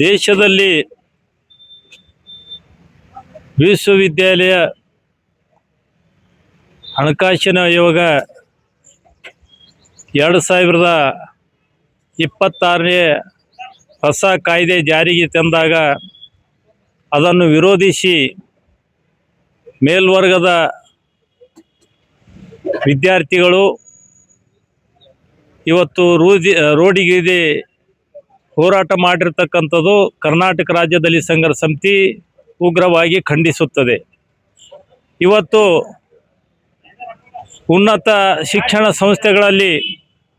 ದೇಶದಲ್ಲಿ ವಿಶ್ವವಿದ್ಯಾಲಯ ಹಣಕಾಸಿನ ಯೋಗ ಎರಡು ಸಾವಿರದ ಇಪ್ಪತ್ತಾರನೇ ಹೊಸ ಕಾಯ್ದೆ ಜಾರಿಗೆ ತಂದಾಗ ಅದನ್ನು ವಿರೋಧಿಸಿ ಮೇಲ್ವರ್ಗದ ವಿದ್ಯಾರ್ಥಿಗಳು ಇವತ್ತು ರೂದಿ ರೋಡಿಗಿದೆ ಹೋರಾಟ ಮಾಡಿರ್ತಕ್ಕಂಥದ್ದು ಕರ್ನಾಟಕ ರಾಜ್ಯ ದಲಿತ ಸಮಿತಿ ಉಗ್ರವಾಗಿ ಖಂಡಿಸುತ್ತದೆ. ಇವತ್ತು ಉನ್ನತ ಶಿಕ್ಷಣ ಸಂಸ್ಥೆಗಳಲ್ಲಿ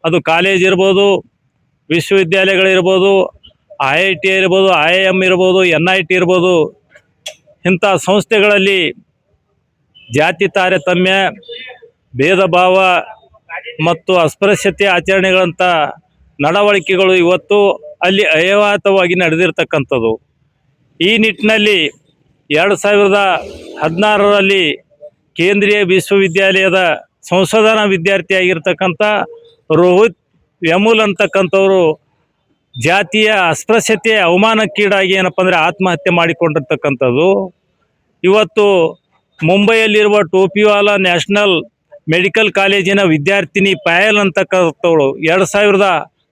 ಅದು ಕಾಲೇಜ್ ಇರ್ಬೋದು ವಿಶ್ವವಿದ್ಯಾಲಯಗಳಿರ್ಬೋದು ಐ ಐ ಟಿ ಇರ್ಬೋದು, ಐ ಐ ಎಂ ಇರ್ಬೋದು, ಎನ್ ಐ ಟಿ ಇರ್ಬೋದು, ಇಂಥ ಸಂಸ್ಥೆಗಳಲ್ಲಿ ಜಾತಿ ತಾರತಮ್ಯ, ಭೇದ ಭಾವ ಮತ್ತು ಅಸ್ಪೃಶ್ಯತೆ ಆಚರಣೆಗಳಂಥ ನಡವಳಿಕೆಗಳು ಇವತ್ತು ಅಲ್ಲಿ ಅಯವಾತವಾಗಿ ನಡೆದಿರ್ತಕ್ಕಂಥದ್ದು. ಈ ನಿಟ್ಟಿನಲ್ಲಿ ಎರಡು ಸಾವಿರದ ಹದಿನಾರರಲ್ಲಿ ಕೇಂದ್ರೀಯ ವಿಶ್ವವಿದ್ಯಾಲಯದ ಸಂಶೋಧನಾ ವಿದ್ಯಾರ್ಥಿಯಾಗಿರ್ತಕ್ಕಂಥ ರೋಹಿತ್ ವ್ಯಮೂಲ್ ಅಂತಕ್ಕಂಥವರು ಜಾತಿಯ ಅಸ್ಪೃಶ್ಯತೆ, ಅವಮಾನಕ್ಕೀಡಾಗಿ ಏನಪ್ಪ ಅಂದರೆ ಆತ್ಮಹತ್ಯೆ ಮಾಡಿಕೊಂಡಿರ್ತಕ್ಕಂಥದ್ದು. ಇವತ್ತು ಮುಂಬೈಯಲ್ಲಿರುವ ಟೋಪಿವಾಲಾ ನ್ಯಾಷನಲ್ ಮೆಡಿಕಲ್ ಕಾಲೇಜಿನ ವಿದ್ಯಾರ್ಥಿನಿ ಪಾಯಲ್ ಅಂತಕ್ಕಂಥವಳು ಎರಡು ಸಾವಿರದ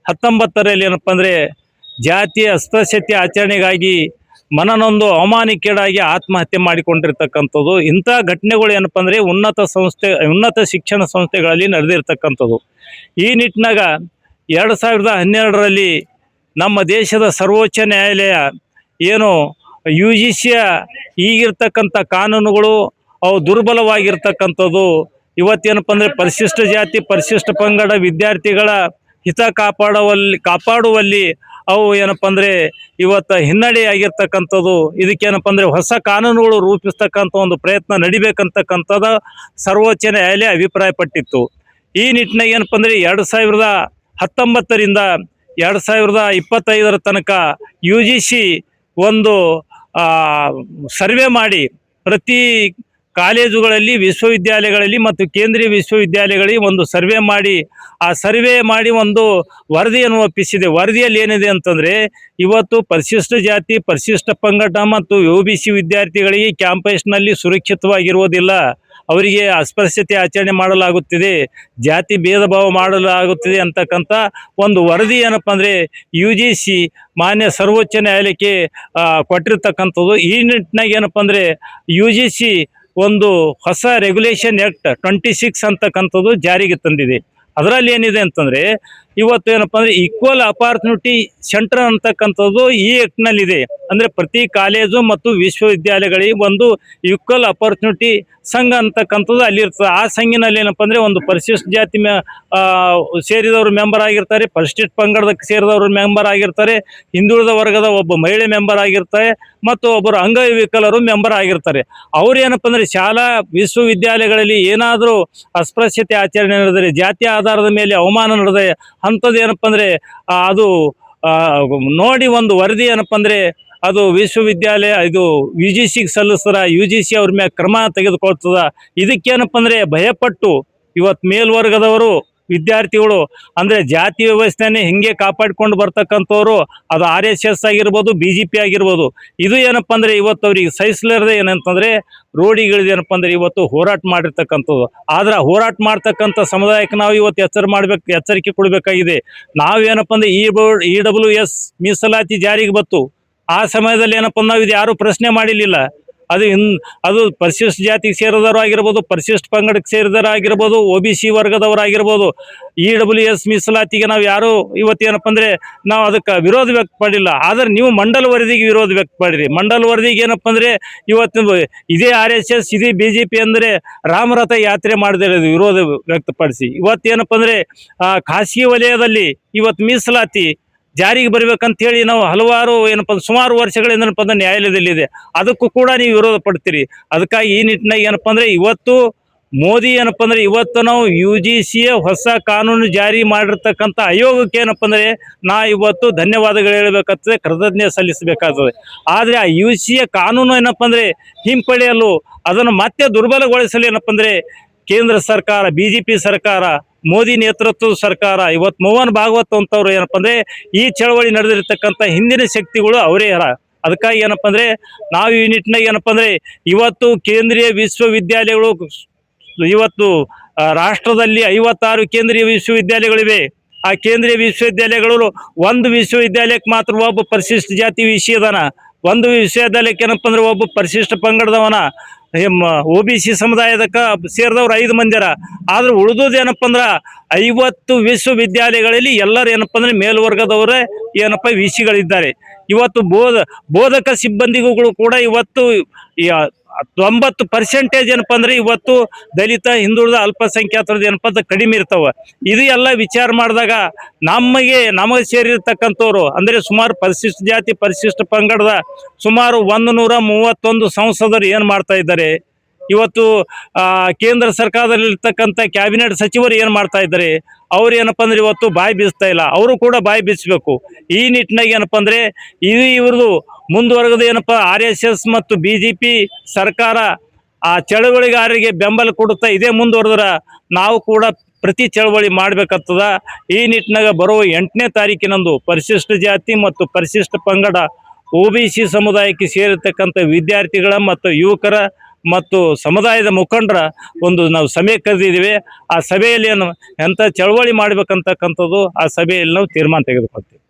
ಹತ್ತೊಂಬತ್ತರಲ್ಲಿ ಏನಪ್ಪ ಅಂದರೆ ಜಾತಿಯ ಅಸ್ಪೃಶ್ಯತೆ ಆಚರಣೆಗಾಗಿ ಮನನೊಂದು ಅವಮಾನಿಕೇಡಾಗಿ ಆತ್ಮಹತ್ಯೆ ಮಾಡಿಕೊಂಡಿರ್ತಕ್ಕಂಥದ್ದು. ಇಂಥ ಘಟನೆಗಳು ಏನಪ್ಪ ಅಂದರೆ ಉನ್ನತ ಸಂಸ್ಥೆ, ಉನ್ನತ ಶಿಕ್ಷಣ ಸಂಸ್ಥೆಗಳಲ್ಲಿ ನಡೆದಿರ್ತಕ್ಕಂಥದ್ದು. ಈ ನಿಟ್ಟಿನಾಗ ಎರಡು ಸಾವಿರದ ಹನ್ನೆರಡರಲ್ಲಿ ನಮ್ಮ ದೇಶದ ಸರ್ವೋಚ್ಚ ನ್ಯಾಯಾಲಯ ಏನು ಯು ಜಿ ಸಿಯ ಈಗಿರ್ತಕ್ಕಂಥ ಕಾನೂನುಗಳು ಅವು ದುರ್ಬಲವಾಗಿರ್ತಕ್ಕಂಥದ್ದು. ಇವತ್ತೇನಪ್ಪ ಅಂದರೆ ಪರಿಶಿಷ್ಟ ಜಾತಿ, ಪರಿಶಿಷ್ಟ ಪಂಗಡ ವಿದ್ಯಾರ್ಥಿಗಳ ಹಿತ ಕಾಪಾಡುವಲ್ಲಿ ಕಾಪಾಡುವಲ್ಲಿ ಅವು ಏನಪ್ಪ ಅಂದ್ರೆ ಇವತ್ತು ಹಿನ್ನಡೆ ಆಗಿರ್ತಕ್ಕಂಥದ್ದು ಇದಕ್ಕೇನಪ್ಪ ಅಂದ್ರೆ ಹೊಸ ಕಾನೂನುಗಳು ರೂಪಿಸ್ತಕ್ಕಂಥ ಒಂದು ಪ್ರಯತ್ನ ನಡಿಬೇಕಂತಕ್ಕಂಥದ್ದು ಸರ್ವೋಚ್ಚ ನ್ಯಾಯಾಲಯ ಅಭಿಪ್ರಾಯಪಟ್ಟಿತ್ತು. ಈ ನಿಟ್ಟಿನಾಗ ಏನಪ್ಪ ಅಂದ್ರೆ ಎರಡು ಸಾವಿರದ ಹತ್ತೊಂಬತ್ತರಿಂದ ಎರಡು ಸಾವಿರದ ಇಪ್ಪತ್ತೈದರ ತನಕ ಯು ಜಿ ಸಿ ಒಂದು ಸರ್ವೆ ಮಾಡಿ ಪ್ರತಿ ಕಾಲೇಜುಗಳಲ್ಲಿ, ವಿಶ್ವವಿದ್ಯಾಲಯಗಳಲ್ಲಿ ಮತ್ತು ಕೇಂದ್ರೀಯ ವಿಶ್ವವಿದ್ಯಾಲಯಗಳಿಗೆ ಒಂದು ಸರ್ವೆ ಮಾಡಿ, ಆ ಸರ್ವೆ ಮಾಡಿ ಒಂದು ವರದಿಯನ್ನು ಒಪ್ಪಿಸಿದೆ. ವರದಿಯಲ್ಲಿ ಏನಿದೆ ಅಂತಂದರೆ, ಇವತ್ತು ಪರಿಶಿಷ್ಟ ಜಾತಿ, ಪರಿಶಿಷ್ಟ ಪಂಗಡ ಮತ್ತು ಯು ವಿದ್ಯಾರ್ಥಿಗಳಿಗೆ ಕ್ಯಾಂಪಸ್ನಲ್ಲಿ ಸುರಕ್ಷಿತವಾಗಿರುವುದಿಲ್ಲ. ಅವರಿಗೆ ಅಸ್ಪೃಶ್ಯತೆ ಆಚರಣೆ ಮಾಡಲಾಗುತ್ತಿದೆ. ಜಾತಿ ಭೇದ ಭಾವ ಮಾಡಲಾಗುತ್ತಿದೆ ಅಂತಕ್ಕಂಥ ಒಂದು ವರದಿ ಏನಪ್ಪ ಅಂದರೆ ಯು ಜಿ ಸಿ ಮಾನ್ಯ ಸರ್ವೋಚ್ಚ ನ್ಯಾಯಾಲಯಕ್ಕೆ ಕೊಟ್ಟಿರ್ತಕ್ಕಂಥದ್ದು. ಈ ನಿಟ್ಟಿನಾಗ ಏನಪ್ಪ ಅಂದರೆ ಯು ಜಿ ಸಿ ಒಂದು ಹೊಸ ರೆಗ್ಯುಲೇಷನ್ ಆಕ್ಟ್ ಟ್ವೆಂಟಿ ಸಿಕ್ಸ್ ಅಂತಕ್ಕಂಥದ್ದು ಜಾರಿಗೆ ತಂದಿದೆ. ಅದರಲ್ಲಿ ಏನಿದೆ ಅಂತಂದ್ರೆ, ಇವತ್ತು ಏನಪ್ಪಾ ಅಂದ್ರೆ ಈಕ್ವಲ್ ಅಪಾರ್ಚುನಿಟಿ ಸೆಂಟರ್ ಅಂತಕ್ಕಂಥದ್ದು ಈ ಎಕ್ಟ್ನಲ್ಲಿ ಇದೆ ಅಂದ್ರೆ ಪ್ರತಿ ಕಾಲೇಜು ಮತ್ತು ವಿಶ್ವವಿದ್ಯಾಲಯಗಳಿಗೆ ಒಂದು ಈಕ್ವಲ್ ಅಪಾರ್ಚುನಿಟಿ ಸಂಘ ಅಂತಕ್ಕಂಥದ್ದು ಅಲ್ಲಿರ್ತದೆ. ಆ ಸಂಘಿನಲ್ಲಿ ಏನಪ್ಪ ಅಂದ್ರೆ ಒಂದು ಪರಿಶಿಷ್ಟ ಜಾತಿ ಸೇರಿದವರು ಮೆಂಬರ್ ಆಗಿರ್ತಾರೆ, ಪರಿಶಿಷ್ಟ ಪಂಗಡಕ್ಕೆ ಸೇರಿದವರು ಮೆಂಬರ್ ಆಗಿರ್ತಾರೆ, ಹಿಂದುಳಿದ ವರ್ಗದ ಒಬ್ಬ ಮಹಿಳೆ ಮೆಂಬರ್ ಆಗಿರ್ತಾರೆ, ಮತ್ತು ಒಬ್ಬರು ಅಂಗವಿಕಲರು ಮೆಂಬರ್ ಆಗಿರ್ತಾರೆ. ಅವ್ರು ಏನಪ್ಪ ಅಂದ್ರೆ ಶಾಲಾ ವಿಶ್ವವಿದ್ಯಾಲಯಗಳಲ್ಲಿ ಏನಾದರೂ ಅಸ್ಪೃಶ್ಯತೆ ಆಚರಣೆ ನಡೆದರೆ, ಜಾತಿ ಆಧಾರದ ಮೇಲೆ ಅವಮಾನ ನಡೆದ ಅಂಥದ್ದು ಏನಪ್ಪ ಅಂದರೆ ಅದು ನೋಡಿ ಒಂದು ವರದಿ ಏನಪ್ಪ ಅಂದರೆ, ಅದು ವಿಶ್ವವಿದ್ಯಾಲಯ, ಇದು ಯು ಜಿ ಸಿಗೆ ಸಲ್ಲಿಸ್ತಾರ ಯು ಜಿ ಸಿ ಅವ್ರ ಮ್ಯಾಗ ಕ್ರಮ ತೆಗೆದುಕೊಳ್ತದ. ಇದಕ್ಕೇನಪ್ಪ ಅಂದರೆ ಭಯಪಟ್ಟು ಇವತ್ತು ಮೇಲ್ವರ್ಗದವರು ವಿದ್ಯಾರ್ಥಿಗಳು, ಅಂದರೆ ಜಾತಿ ವ್ಯವಸ್ಥೆನೇ ಹಿಂಗೆ ಕಾಪಾಡಿಕೊಂಡು ಬರ್ತಕ್ಕಂಥವ್ರು, ಅದು ಆರ್ ಎಸ್ ಎಸ್ ಆಗಿರ್ಬೋದು, ಬಿ ಜೆ ಪಿ ಆಗಿರ್ಬೋದು. ಇದು ಏನಪ್ಪ ಅಂದರೆ ಇವತ್ತು ಅವ್ರಿಗೆ ಸಹಿಸ್ಲಾರದೆ ಏನಂತಂದರೆ ರೋಡಿಗಿಳಿದು ಏನಪ್ಪ ಅಂದರೆ ಇವತ್ತು ಹೋರಾಟ ಮಾಡಿರ್ತಕ್ಕಂಥದ್ದು. ಆದ್ರೆ ಹೋರಾಟ ಮಾಡ್ತಕ್ಕಂಥ ಸಮುದಾಯಕ್ಕೆ ನಾವು ಇವತ್ತು ಎಚ್ಚರ ಮಾಡ್ಬೇಕು, ಎಚ್ಚರಿಕೆ ಕೊಡಬೇಕಾಗಿದೆ. ನಾವೇನಪ್ಪ ಅಂದರೆ ಇ ಇ ಡಬ್ಲ್ಯೂ ಎಸ್ ಮೀಸಲಾತಿ ಜಾರಿಗೆ ಬತ್ತು ಆ ಸಮಯದಲ್ಲಿ ಏನಪ್ಪ ನಾವು ಇದು ಯಾರೂ ಪ್ರಶ್ನೆ ಮಾಡಿರಲಿಲ್ಲ. ಅದು ಇನ್, ಅದು ಪರಿಶಿಷ್ಟ ಜಾತಿಗೆ ಸೇರಿದವರು ಆಗಿರ್ಬೋದು, ಪರಿಶಿಷ್ಟ ಪಂಗಡಕ್ಕೆ ಸೇರಿದವರು ಆಗಿರ್ಬೋದು, ಒ ಬಿ ಸಿ ವರ್ಗದವರಾಗಿರ್ಬೋದು ಇ ಡಬ್ಲ್ಯೂ ಎಸ್ ಮೀಸಲಾತಿಗೆ ನಾವು ಯಾರು ಇವತ್ತೇನಪ್ಪ ಅಂದರೆ ನಾವು ಅದಕ್ಕೆ ವಿರೋಧ ವ್ಯಕ್ತಪಡಿಲ್ಲ ಆದರೆ ನೀವು ಮಂಡಲ ವರದಿಗೆ ವಿರೋಧ ವ್ಯಕ್ತಪಡಿರಿ ಮಂಡಲ ವರದಿಗೆ ಏನಪ್ಪ ಅಂದರೆ ಇವತ್ತು ಇದೇ ಆರ್ ಎಸ್ ಎಸ್, ಇದೇ ಬಿ ಜೆ ಪಿ ಅಂದರೆ ರಾಮರಥ ಯಾತ್ರೆ ಮಾಡದಿರೋದು ವಿರೋಧ ವ್ಯಕ್ತಪಡಿಸಿ. ಇವತ್ತೇನಪ್ಪ ಅಂದರೆ ಖಾಸಗಿ ವಲಯದಲ್ಲಿ ಇವತ್ತು ಮೀಸಲಾತಿ ಜಾರಿಗೆ ಬರ್ಬೇಕಂತ ಹೇಳಿ ನಾವು ಹಲವಾರು ಏನಪ್ಪ ಸುಮಾರು ವರ್ಷಗಳಿಂದ ಏನಪ್ಪ ಅಂದ್ರೆ ನ್ಯಾಯಾಲಯದಲ್ಲಿದೆ. ಅದಕ್ಕೂ ಕೂಡ ನೀವು ವಿರೋಧ ಪಡ್ತೀರಿ. ಅದಕ್ಕಾಗಿ ಈ ನಿಟ್ಟಿನಾಗ ಏನಪ್ಪ ಅಂದ್ರೆ ಇವತ್ತು ಮೋದಿ ಏನಪ್ಪ ಅಂದ್ರೆ ಇವತ್ತು ನಾವು ಯು ಜಿ ಸಿಯ ಹೊಸ ಕಾನೂನು ಜಾರಿ ಮಾಡಿರ್ತಕ್ಕಂಥ ಆಯೋಗಕ್ಕೆ ಏನಪ್ಪ ಅಂದರೆ ನಾ ಇವತ್ತು ಧನ್ಯವಾದಗಳು ಹೇಳಬೇಕಾಗ್ತದೆ, ಕೃತಜ್ಞತೆ ಸಲ್ಲಿಸಬೇಕಾಗ್ತದೆ. ಆದರೆ ಆ ಯು ಸಿಯ ಕಾನೂನು ಏನಪ್ಪ ಅಂದರೆ ಹಿಂಪಡೆಯಲು ಅದನ್ನು ಮತ್ತೆ ದುರ್ಬಲಗೊಳಿಸಲು ಏನಪ್ಪ ಅಂದರೆ ಕೇಂದ್ರ ಸರ್ಕಾರ, ಬಿ ಸರ್ಕಾರ ಮೋದಿ ನೇತೃತ್ವದ ಸರ್ಕಾರ ಇವತ್ತು ಮೋಹನ್ ಭಾಗವತ್ ಅಂತವ್ರು ಏನಪ್ಪ ಅಂದ್ರೆ ಈ ಚಳವಳಿ ನಡೆದಿರ್ತಕ್ಕಂಥ ಹಿಂದಿನ ಶಕ್ತಿಗಳು ಅವರೇ ಅದಕ್ಕಾಗಿ ಏನಪ್ಪ ಅಂದ್ರೆ ನಾವು ಈ ನಿಟ್ಟಿನಾಗ ಏನಪ್ಪ ಅಂದ್ರೆ ಇವತ್ತು ಕೇಂದ್ರೀಯ ವಿಶ್ವವಿದ್ಯಾಲಯಗಳು, ಇವತ್ತು ರಾಷ್ಟ್ರದಲ್ಲಿ ಐವತ್ತಾರು ಕೇಂದ್ರೀಯ ವಿಶ್ವವಿದ್ಯಾಲಯಗಳಿವೆ. ಆ ಕೇಂದ್ರೀಯ ವಿಶ್ವವಿದ್ಯಾಲಯಗಳು ಒಂದು ವಿಶ್ವವಿದ್ಯಾಲಯಕ್ಕೆ ಮಾತ್ರ ಒಬ್ಬ ಪರಿಶಿಷ್ಟ ಜಾತಿ ವಿಷಯದನ. ಒಂದು ವಿಶ್ವವಿದ್ಯಾಲಯಕ್ಕೆ ಏನಪ್ಪ ಅಂದ್ರೆ ಒಬ್ಬ ಪರಿಶಿಷ್ಟ ಪಂಗಡದವನ. ಒ ಬಿ ಸಿ ಸಮುದಾಯದಕ್ಕ ಸೇರಿದವ್ರು ಐದು ಮಂದಿರ ಆದ್ರೆ ಉಳಿದೋದು ಏನಪ್ಪ ಅಂದ್ರ ಐವತ್ತು ವಿಶ್ವವಿದ್ಯಾಲಯಗಳಲ್ಲಿ ಎಲ್ಲರೂ ಏನಪ್ಪ ಅಂದ್ರೆ ಮೇಲ್ವರ್ಗದವರೇ ಏನಪ್ಪ ವಿಸಿಗಳಿದ್ದಾರೆ. ಇವತ್ತು ಬೋಧ, ಬೋಧಕ ಸಿಬ್ಬಂದಿಗಳು ಕೂಡ ಇವತ್ತು ತೊಂಬತ್ತು ಪರ್ಸೆಂಟೇಜ್ ಏನಪ್ಪ ಅಂದ್ರೆ ಇವತ್ತು ದಲಿತ, ಹಿಂದುಳಿದ, ಅಲ್ಪಸಂಖ್ಯಾತರದ್ದು ಏನಪ್ಪ ಅಂದ್ರೆ ಕಡಿಮೆ ಇರ್ತಾವ. ಇದು ಎಲ್ಲ ವಿಚಾರ ಮಾಡಿದಾಗ ನಮಗೆ ನಮಗೆ ಸೇರಿರ್ತಕ್ಕಂಥವ್ರು, ಅಂದ್ರೆ ಸುಮಾರು ಪರಿಶಿಷ್ಟ ಜಾತಿ, ಪರಿಶಿಷ್ಟ ಪಂಗಡದ ಸುಮಾರು ಒಂದು ನೂರ ಮೂವತ್ತೊಂದು ಸಂಸದರು ಏನು ಮಾಡ್ತಾ ಇದ್ದಾರೆ? ಇವತ್ತು ಕೇಂದ್ರ ಸರ್ಕಾರದಲ್ಲಿರ್ತಕ್ಕಂಥ ಕ್ಯಾಬಿನೆಟ್ ಸಚಿವರು ಏನು ಮಾಡ್ತಾ ಇದ್ದಾರೆ? ಅವ್ರು ಏನಪ್ಪ ಅಂದ್ರೆ ಇವತ್ತು ಬಾಯಿ ಬೀಸ್ತಾ ಇಲ್ಲ. ಅವರು ಕೂಡ ಬಾಯಿ ಬೀಸಬೇಕು. ಈ ನಿಟ್ಟಿನಾಗ ಏನಪ್ಪ ಅಂದ್ರೆ ಇದು ಇವ್ರದ್ದು ಮುಂದುವರೆದ ಏನಪ್ಪ? ಆರ್ ಎಸ್ ಎಸ್ ಮತ್ತು ಬಿ ಜೆ ಪಿ ಸರ್ಕಾರ ಆ ಚಳವಳಿಗಾರರಿಗೆ ಬೆಂಬಲ ಕೊಡುತ್ತಾ ಇದೇ ಮುಂದುವರೆದ್ರ ನಾವು ಕೂಡ ಪ್ರತಿ ಚಳವಳಿ ಮಾಡಬೇಕಾಗ್ತದ. ಈ ನಿಟ್ಟಿನಾಗ ಬರುವ ಎಂಟನೇ ತಾರೀಕಿನಂದು ಪರಿಶಿಷ್ಟ ಜಾತಿ ಮತ್ತು ಪರಿಶಿಷ್ಟ ಪಂಗಡ ಒ ಸಮುದಾಯಕ್ಕೆ ಸೇರಿರ್ತಕ್ಕಂಥ ವಿದ್ಯಾರ್ಥಿಗಳ ಮತ್ತು ಯುವಕರ ಮತ್ತು ಸಮುದಾಯದ ಮುಖಂಡರ ಒಂದು ನಾವು ಸಭೆ ಕರೆದಿದ್ದೀವಿ. ಆ ಸಭೆಯಲ್ಲಿ ಏನು ಎಂಥ ಚಳವಳಿ ಮಾಡಬೇಕಂತಕ್ಕಂಥದ್ದು ಆ ಸಭೆಯಲ್ಲಿ ನಾವು ತೀರ್ಮಾನ ತೆಗೆದುಕೊಳ್ತೀವಿ.